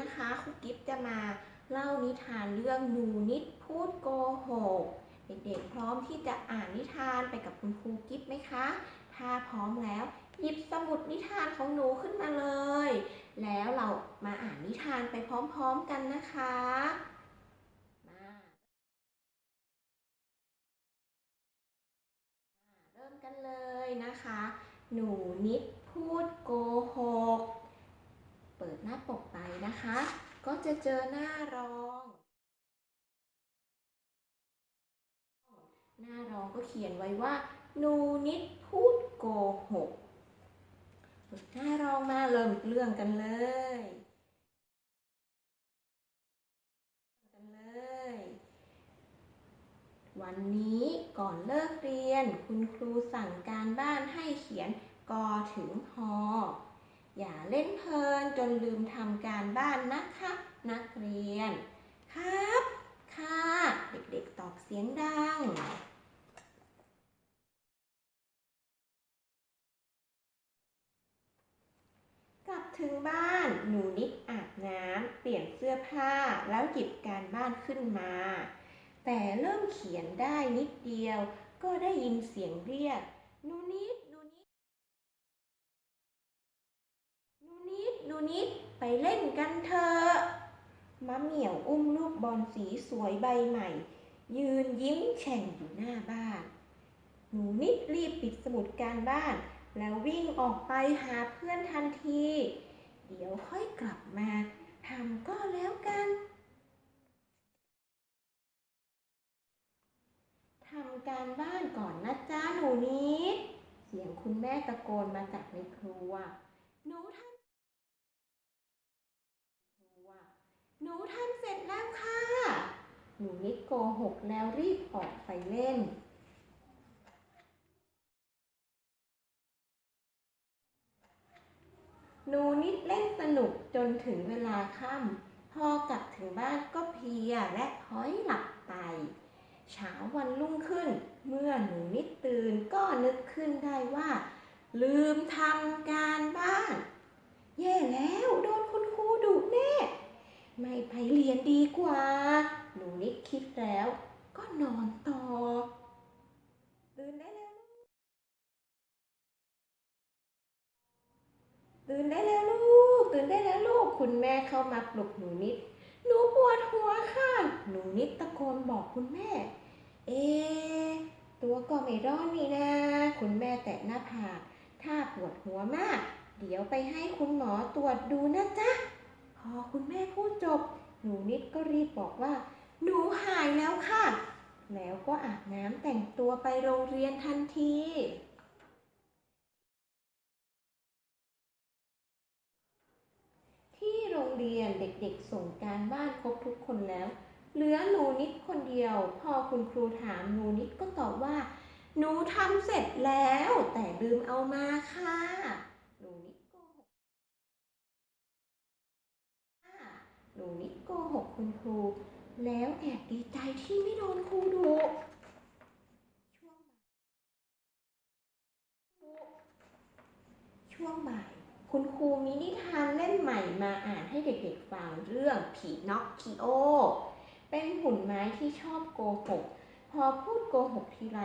นะคะครูกิฟจะมาเล่านิทานเรื่องหนูนิดพูดโกหก เด็กๆพร้อมที่จะอ่านนิทานไปกับคุณครูกิฟไหมคะ ถ้าพร้อมแล้ว หยิบสมุดนิทานของหนูขึ้นมาเลย แล้วเรามาอ่านนิทานไปพร้อมๆกันนะคะมาเริ่มกันเลยนะคะ หนูนิดพูดโกหก ปิดหน้าปกไปนะคะ ก็จะเจอหน้ารอง หน้ารองก็เขียนไว้ว่าหนูนิดพูดโกหกหน้ารองมาเริ่มเรื่องกันเลยกันเลย วันนี้ก่อนเลิกเรียนคุณครูสั่งการบ้านให้เขียนกอถึงฮอ อย่าเล่นเพลินจนลืมทำการบ้านนะคะ นักเรียน ครับ ค่ะ เด็กๆตอบเสียงดังกลับถึงบ้านหนูนิดอาบน้ำเปลี่ยนเสื้อผ้าแล้วหยิบการบ้านขึ้นมา แต่เริ่มเขียนได้นิดเดียว ก็ได้ยินเสียงเรียกหนูนิด หนูนิดไปเล่นกันเถอะมะเหมี่ยวอุ้มลูกบอลสีสวยใบใหม่ ยืนยิ้มแฉ่งอยู่หน้าบ้าน หนูนิดรีบปิดสมุดการบ้าน แล้ววิ่งออกไปหาเพื่อนทันที เดี๋ยวค่อยกลับมาทำก็แล้วกัน ทำการบ้านก่อนนะจ้าหนูนิด เสียงคุณแม่ตะโกนมาจากในครัว หนูทำครัว หนูทำเสร็จแล้วค่ะ หนูนิดโกหกแล้วรีบออกไปเล่น หนูนิดเล่นสนุกจนถึงเวลาค่ำพอกลับถึงบ้านก็เพียและพล้อยหลับไปเช้าวันรุ่งขึ้น เมื่อหนูนิดตื่นก็นึกขึ้นได้ว่า ลืมทำการบ้าน แย่แล้วโดนคุณครูดุแน่ ไม่ไปเรียนดีกว่า หนูนิดคิดแล้วก็นอนต่อตื่นได้แล้วลูกตื่นได้แล้วลูก ตื่นได้แล้วลูก คุณแม่เข้ามาปลุกหนูนิด หนูปวดหัวค่ะ หนูนิดตะโกนบอกคุณแม่ เอะตัวก็ไม่ร้อนนี่นะ คุณแม่แตะหน้าผาก ถ้าปวดหัวมาก เดี๋ยวไปให้คุณหมอตรวจดูนะจ๊ะ อคุณแม่พูดจบ หนูนิดก็รีบบอกว่า หนูหายแล้วค่ะ แล้วก็อาบน้ำแต่งตัวไปโรงเรียนทันทีที่โรงเรียนเด็กๆ ส่งการบ้านครบทุกคนแล้ว เหลือหนูนิดคนเดียว พอคุณครูถามหนูนิดก็ตอบว่า หนูทำเสร็จแล้ว แต่ลืมเอามาค่ะ หนูนิดโกหกค่ะหนูนิดโกหก คุณครู แล้วแอบดีใจที่ไม่โดนครูดุช่วงบ่ายช่วงบ่าย คุณครูมีนิทานเล่มใหม่มาอ่านให้เด็กๆฟังเรื่องผีน็อกคิโอ เป็นหุ่นไม้ที่ชอบโกหก พอพูดโกหกทีไร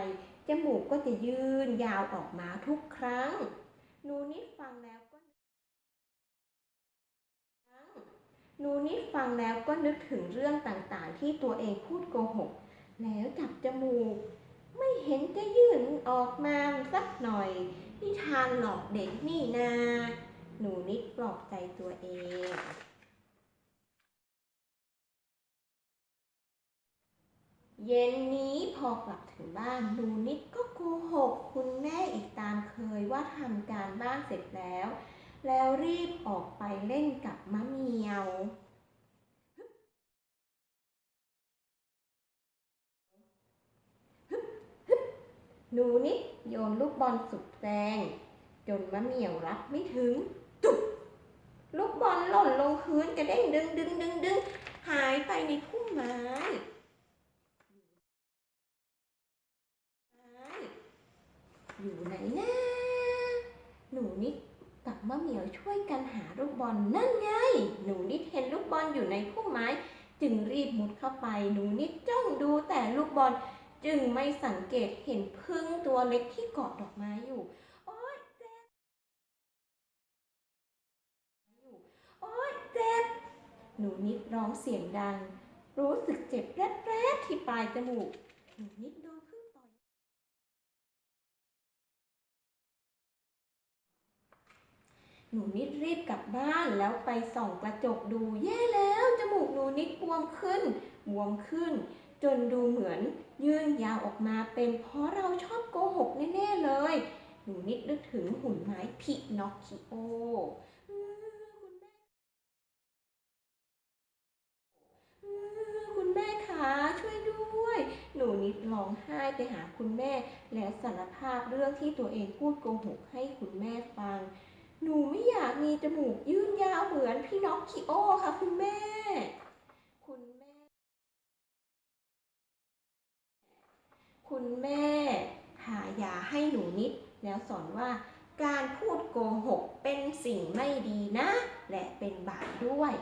จมูกก็จะยืนยาวออกมาทุกครั้ง นูนิดฟังแล้ว นูนิดฟังแล้วก็นึกถึงเรื่องต่างๆ ที่ตัวเองพูดโกหก แล้วจับจมูก ไม่เห็นจะยื่นออกมาสักหน่อย นิทานหลอกเด็กนี่นา หนูนิดปลอบใจตัวเองเย็นนี้พอกลับถึงบ้านหนูนิดก็โกหก คุณแม่อีกตามเคยว่าทำการบ้านเสร็จแล้ว แล้วรีบออกไปเล่นกับมะเมียว หนูนิดโยนลูกบอลสุดแรงจนมะเมี่ยวรับไม่ถึงจุบลูกบอลหล่นลงพื้นกระเด้งดึงดึงดึงดึงหายไปในพุ่มไม้อยู่ไหนนะหนูนิด กับมะเหมียวช่วยกันหาลูกบอลนั่นไง หนูนิดเห็นลูกบอลอยู่ในพุ่มไม้ จึงรีบมุดเข้าไป หนูนิดจ้องดูแต่ลูกบอลจึงไม่สังเกตเห็นพึ่งตัวเล็กที่เกาะดอกไม้อยู่ โอ๊ยเจ็บโอ๊ยเจ็บ หนูนิดร้องเสียงดัง รู้สึกเจ็บแรดๆที่ปลายจมูก หนูนิดโดน หนูนิดรีบกลับบ้านแล้วไปส่องกระจกดู แย่แล้วจมูกหนูนิดบวมขึ้น บวมขึ้น จนดูเหมือนยื่นยาวออกมาเป็นเพราะเราชอบโกหกแน่ๆเลย หนูนิดนึกถึงหุ่นไม้พินอคคิโอคุณแม่คุณแม่คะช่วยด้วย หนูนิดร้องไห้ไปหาคุณแม่ แล้วสารภาพเรื่องที่ตัวเองพูดโกหกให้คุณแม่ฟังามีจมูกยื่นยาวเหมือนพี่น็อกคิโอค่ะ คุณแม่ คุณแม่ คุณแม่ทายาให้หนูนิด แล้วสอนว่าการพูดโกหกเป็นสิ่งไม่ดีนะ และเป็นบาปด้วย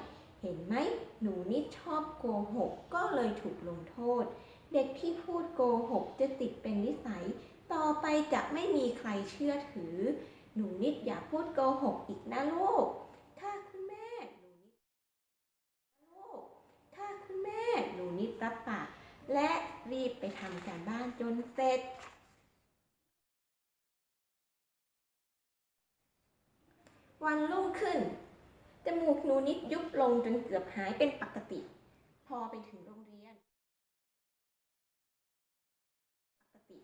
เห็นไหมหนูนิดชอบโกหกก็เลยถูกลงโทษ เด็กที่พูดโกหกจะติดเป็นนิสัย ต่อไปจะไม่มีใครเชื่อถือ หนูนิดอย่าพูดโกหกอีกนะลูก ถ้าคุณแม่หนูนิดลูก ถ้าคุณแม่หนูนิดรับปากและรีบไปทำการบ้านจนเสร็จ วันรุ่งขึ้น จมูกหนูนิดยุบลงจนเกือบหายเป็นปกติ พอไปถึงโรงเรียน ปกติ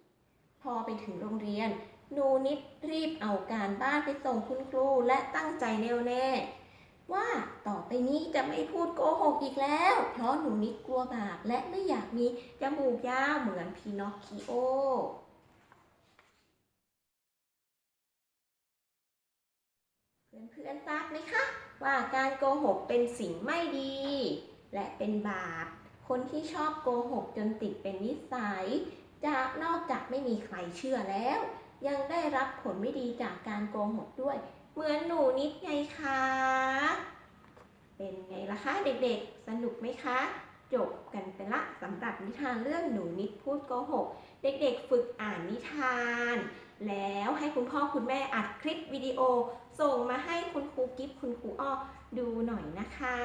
พอไปถึงโรงเรียน หนูนิดรีบเอาการบ้านไปส่งคุณครูและตั้งใจแน่วแน่ว่าต่อไปนี้จะไม่พูดโกหกอีกแล้ว เพราะหนูนิดกลัวบาปและไม่อยากมีจมูกยาวเหมือนพีนอคคิโอเพื่อนๆทราบไหมคะว่าการโกหกเป็นสิ่งไม่ดี และเป็นบาป คนที่ชอบโกหกจนติดเป็นนิสัยจะนอกจากไม่มีใครเชื่อแล้ว ยังได้รับผลไม่ดีจากการโกหกด้วย เหมือนหนูนิดไงคะ เป็นไงล่ะคะเด็กๆ สนุกไหมคะ จบกันไปละสำหรับนิทานเรื่องหนูนิดพูดโกหก เด็กๆ ฝึกอ่านนิทาน แล้วให้คุณพ่อคุณแม่อัดคลิปวิดีโอ ส่งมาให้คุณครูกิฟคุณครูอ้อดูหน่อยนะคะ